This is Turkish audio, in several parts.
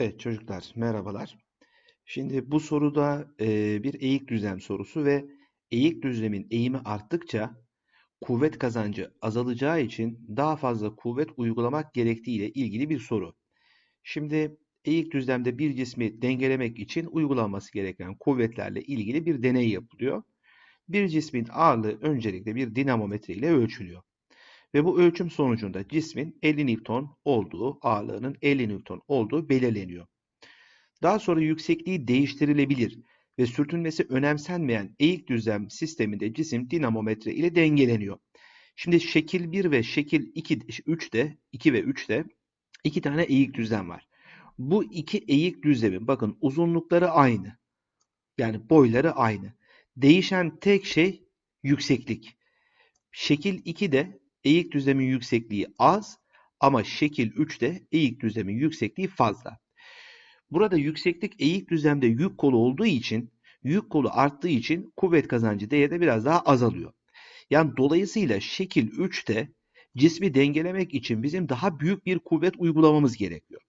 Evet çocuklar merhabalar. Şimdi bu soruda e, bir eğik düzlem sorusu ve eğik düzlemin eğimi arttıkça kuvvet kazancı azalacağı için daha fazla kuvvet uygulamak gerektiği ile ilgili bir soru. Şimdi eğik düzlemde bir cismi dengelemek için uygulanması gereken kuvvetlerle ilgili bir deney yapılıyor. Bir cismin ağırlığı öncelikle bir dinamometre ile ölçülüyor. Ve bu ölçüm sonucunda cismin 50 Newton olduğu, ağırlığının 50 Newton olduğu belirleniyor. Daha sonra yüksekliği değiştirilebilir ve sürtünmesi önemsenmeyen eğik düzlem sisteminde cisim dinamometre ile dengeleniyor. Şimdi şekil 1 ve şekil 2, 3'te, 2 ve 3'te iki tane eğik düzlem var. Bu iki eğik düzlemin bakın uzunlukları aynı. Yani boyları aynı. Değişen tek şey yükseklik. Şekil 2'de eğik düzlemin yüksekliği az ama şekil 3'te eğik düzlemin yüksekliği fazla. Burada yükseklik eğik düzlemde yük kolu olduğu için yük kolu arttığı için kuvvet kazancı değeri de biraz daha azalıyor. Yani dolayısıyla şekil 3'te cismi dengelemek için bizim daha büyük bir kuvvet uygulamamız gerekiyor.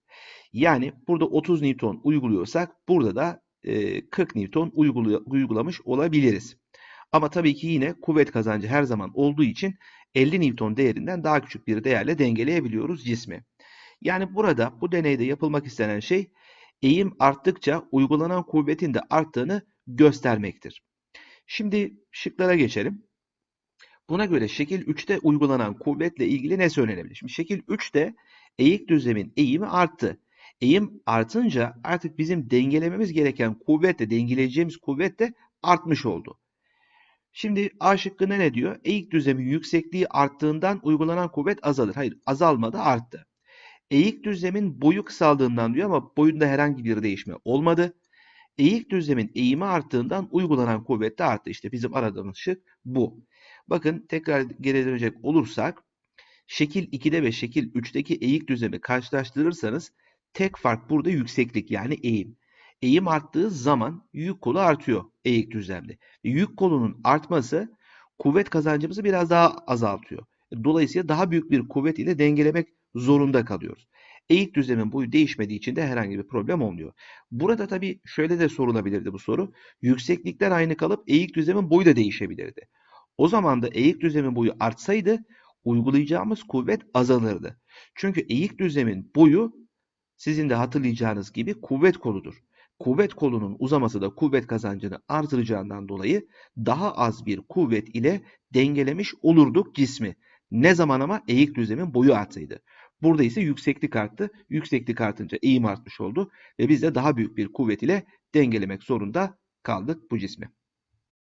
Yani burada 30 Newton uyguluyorsak burada da 40 Newton uygulamış olabiliriz. Ama tabii ki yine kuvvet kazancı her zaman olduğu için 50 Newton değerinden daha küçük bir değerle dengeleyebiliyoruz cismi. Yani burada bu deneyde yapılmak istenen şey eğim arttıkça uygulanan kuvvetin de arttığını göstermektir. Şimdi şıklara geçelim. Buna göre şekil 3'te uygulanan kuvvetle ilgili ne söylenebilir? Şimdi şekil 3'te eğik düzlemin eğimi arttı. Eğim artınca artık bizim dengelememiz gereken kuvvet de dengeleyeceğimiz kuvvet de artmış oldu. Şimdi A şıkkında ne diyor? Eğik düzlemin yüksekliği arttığından uygulanan kuvvet azalır. Hayır azalmadı arttı. Eğik düzlemin boyu kısaldığından diyor ama boyunda herhangi bir değişme olmadı. Eğik düzlemin eğimi arttığından uygulanan kuvvet de arttı. İşte bizim aradığımız şık bu. Bakın tekrar geri dönecek olursak şekil 2'de ve şekil 3'teki eğik düzlemi karşılaştırırsanız tek fark burada yükseklik yani eğim. Eğim arttığı zaman yük kolu artıyor eğik düzlemde. Yük kolunun artması kuvvet kazancımızı biraz daha azaltıyor. Dolayısıyla daha büyük bir kuvvet ile dengelemek zorunda kalıyoruz. Eğik düzlemin boyu değişmediği için de herhangi bir problem olmuyor. Burada tabii şöyle de sorulabilirdi bu soru. Yükseklikler aynı kalıp eğik düzlemin boyu da değişebilirdi. O zaman da eğik düzlemin boyu artsaydı uygulayacağımız kuvvet azalırdı. Çünkü eğik düzlemin boyu sizin de hatırlayacağınız gibi kuvvet koludur. Kuvvet kolunun uzaması da kuvvet kazancını artıracağından dolayı daha az bir kuvvet ile dengelemiş olurduk cismi. Ne zaman ama eğik düzlemin boyu artsaydı. Burada ise yükseklik arttı. Yükseklik artınca eğim artmış oldu ve biz de daha büyük bir kuvvet ile dengelemek zorunda kaldık bu cismi.